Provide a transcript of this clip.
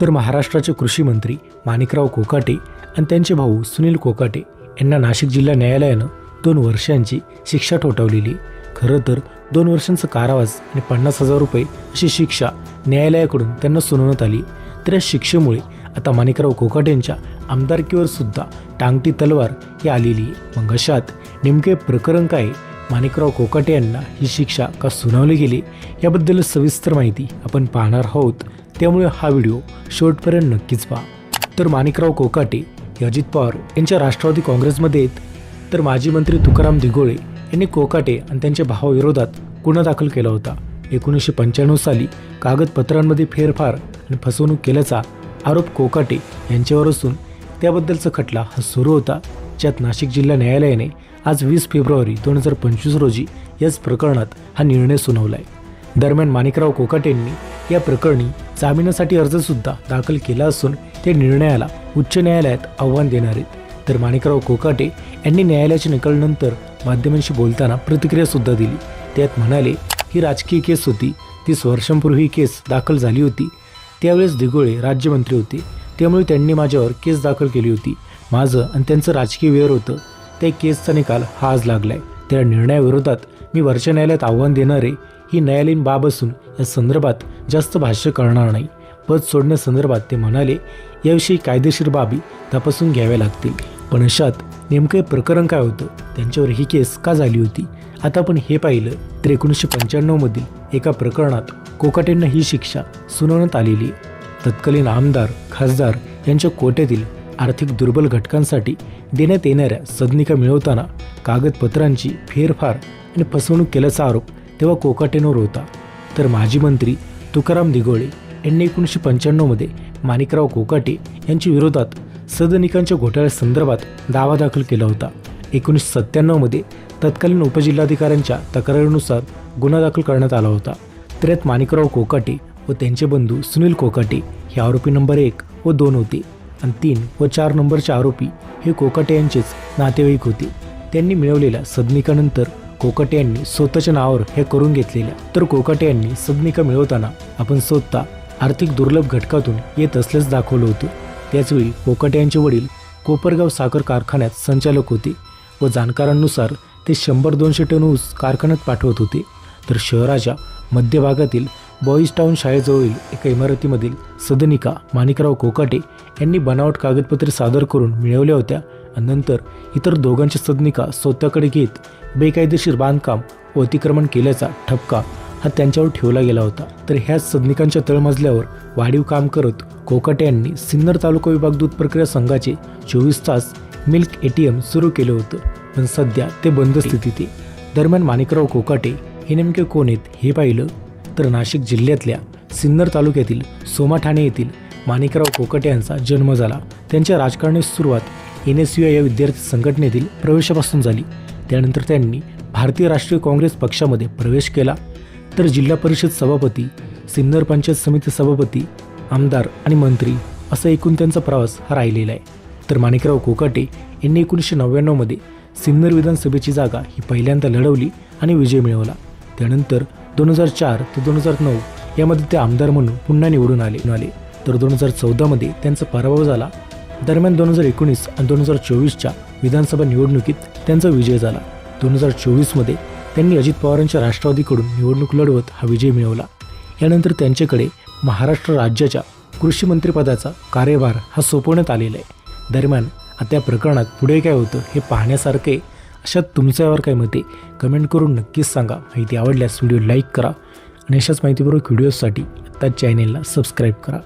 तर महाराष्ट्राचे कृषी मंत्री माणिकराव कोकाटे आणि त्यांचे भाऊ सुनील कोकाटे यांना नाशिक जिल्हा न्यायालयानं दोन वर्षांची शिक्षा ठोठावलेली. खरं तर दोन वर्षांचा कारावास आणि पन्नास हजार रुपये अशी शिक्षा न्यायालयाकडून त्यांना सुनावण्यात आली. तर या शिक्षेमुळे आता माणिकराव कोकाटेंच्या आमदारकीवर सुद्धा टांगटी तलवार ही आलेली आहे. मग अशात नेमके प्रकरण काय? आहे? माणिकराव कोकाटे यांना ही शिक्षा का सुनावली गेली? याबद्दल सविस्तर माहिती आपण पाहणार आहोत. त्यामुळे हा व्हिडिओ शेवटपर्यंत नक्कीच पहा. तर माणिकराव कोकाटे अजित पवार यांच्या राष्ट्रवादी काँग्रेसमध्ये आहेत. तर माजी मंत्री तुकाराम दिघोळे यांनी कोकाटे आणि त्यांच्या भावाविरोधात गुन्हा दाखल केला होता. एकोणीसशे पंच्याण्णव साली कागदपत्रांमध्ये फेरफार आणि फसवणूक केल्याचा आरोप कोकाटे यांच्यावर असून त्याबद्दलचा खटला हा सुरू होता ज्यात नाशिक जिल्हा न्यायालयाने आज वीस फेब्रुवारी दोन हजार पंचवीस रोजी याच प्रकरणात हा निर्णय सुनावला आहे दरम्यान माणिकराव कोकाटे यांनी या प्रकरणी जामिनासाठी अर्जसुद्धा दाखल केला असून ते निर्णयाला उच्च न्यायालयात आव्हान देणार आहेत. तर माणिकराव कोकाटे यांनी न्यायालयाच्या निकालानंतर माध्यमांशी बोलताना प्रतिक्रियासुद्धा दिली. त्यात म्हणाले ही राजकीय केस होती. तीस वर्षांपूर्वी ही केस दाखल झाली होती. त्यावेळेस दिगोळे राज्यमंत्री होते. त्यामुळे त्यांनी माझ्यावर केस दाखल केली होती. माझं आणि त्यांचं राजकीय वेअर होतं. त्या केसचा निकाल हा आज लागलाय. त्या निर्णयाविरोधात मी वरच्या न्यायालयात आव्हान देणारे ही न्यायालयीन बाब असून या संदर्भात जास्त भाष्य करणार नाही. पद सोडण्यासंदर्भात ते म्हणाले याविषयी कायदेशीर बाबी तपासून घ्याव्या लागतील. पण अशात नेमकं प्रकरण काय होतं? त्यांच्यावर ही केस का झाली होती? आता आपण हे पाहिलं तर एकोणीसशे पंच्याण्णवमधील एका प्रकरणात कोकाटेंना ही शिक्षा सुनावण्यात आलेली आहे. तत्कालीन आमदार खासदार यांच्या कोट्यातील आर्थिक दुर्बल घटकांसाठी देण्यात येणाऱ्या सदनिका मिळवताना कागदपत्रांची फेरफार आणि फसवणूक केल्याचा आरोप तेव्हा कोकाटेनोर होता. तर माजी मंत्री तुकाराम दिघोळे यांनी एकोणीसशे पंच्याण्णवमध्ये माणिकराव कोकाटे यांच्या विरोधात सदनिकांच्या घोटाळ्यासंदर्भात दावा दाखल केला होता. एकोणीसशे सत्त्याण्णवमध्ये तत्कालीन उपजिल्हाधिकाऱ्यांच्या तक्रारीनुसार गुन्हा दाखल करण्यात आला होता. तर यात माणिकराव कोकाटे व त्यांचे बंधू सुनील कोकाटे हे आरोपी नंबर एक व दोन होते आणि तीन व चार नंबरचे आरोपी हे कोकाटे यांचेच नातेवाईक होते. त्यांनी मिळवलेल्या सदनिकानंतर कोकटे यांनी स्वतःच्या नावावर हे करून घेतलेलं तर कोकाटे यांनी सदनिका मिळवताना आपण स्वतः आर्थिक दुर्लभ घटकातून येत असल्यास दाखवलं होतं. त्याचवेळी कोकाटे यांचे वडील कोपरगाव साखर कारखान्यात संचालक होते व जाणकारांनुसार ते शंभर दोनशे टन ऊस कारखान्यात पाठवत होते. तर शहराच्या मध्यभागातील बॉईज टाऊन शाळेजवळील एका इमारतीमधील सदनिका माणिकराव कोकाटे यांनी बनावट कागदपत्रे सादर करून मिळवल्या होत्या. नंतर इतर दोघांच्या सदनिका स्वतःकडे घेत बेकायदेशीर बांधकाम व अतिक्रमण केल्याचा ठपका हा त्यांच्यावर ठेवला गेला होता. तर ह्याच सदनिकांच्या तळमजल्यावर वाढीव काम करत कोकाटे यांनी सिन्नर तालुका विभाग दूध प्रक्रिया संघाचे चोवीस तास मिल्क ए टी एम सुरू केलं होतं. पण सध्या ते बंद स्थितीत आहे. दरम्यान माणिकराव कोकाटे हे नेमके कोण आहेत हे पाहिलं तर नाशिक जिल्ह्यातल्या सिन्नर तालुक्यातील सोमाठाणे येथील माणिकराव कोकाटे यांचा जन्म झाला. त्यांच्या राजकारणी सुरुवात एन एस यू या विद्यार्थी संघटनेतील प्रवेशापासून झाली. त्यानंतर त्यांनी भारतीय राष्ट्रीय काँग्रेस पक्षामध्ये प्रवेश केला. तर जिल्हा परिषद सभापती सिन्नर पंचायत समिती सभापती आमदार आणि मंत्री असा एकूण त्यांचा प्रवास हा राहिलेला आहे. तर माणिकराव कोकाटे यांनी एकोणीसशे नव्याण्णवमध्ये सिन्नर विधानसभेची जागा ही पहिल्यांदा लढवली आणि विजय मिळवला. त्यानंतर दोन हजार चार ते दोन हजार नऊ यामध्ये ते आमदार म्हणून पुन्हा निवडून आले. आले तर दोन हजार चौदामध्ये त्यांचा पराभव झाला. दरम्यान दोन हजार एकोणीस आणि दोन हजार चोवीसच्या विधानसभा निवडणुकीत त्यांचा विजय झाला. दोन हजार चोवीसमध्ये त्यांनी अजित पवारांच्या राष्ट्रवादीकडून निवडणूक लढवत हा विजय मिळवला. यानंतर त्यांच्याकडे महाराष्ट्र राज्याच्या कृषी मंत्रिपदाचा कार्यभार हा सोपवण्यात आलेला आहे. दरम्यान आता या प्रकरणात पुढे काय होतं हे पाहण्यासारखे अशा तुमच्यावर काय मते कमेंट करून नक्कीच सांगा. माहिती आवडल्यास व्हिडिओ लाईक करा आणि अशाच माहितीपूर्वक व्हिडिओसाठी आत्ताच चॅनेलला सबस्क्राईब करा.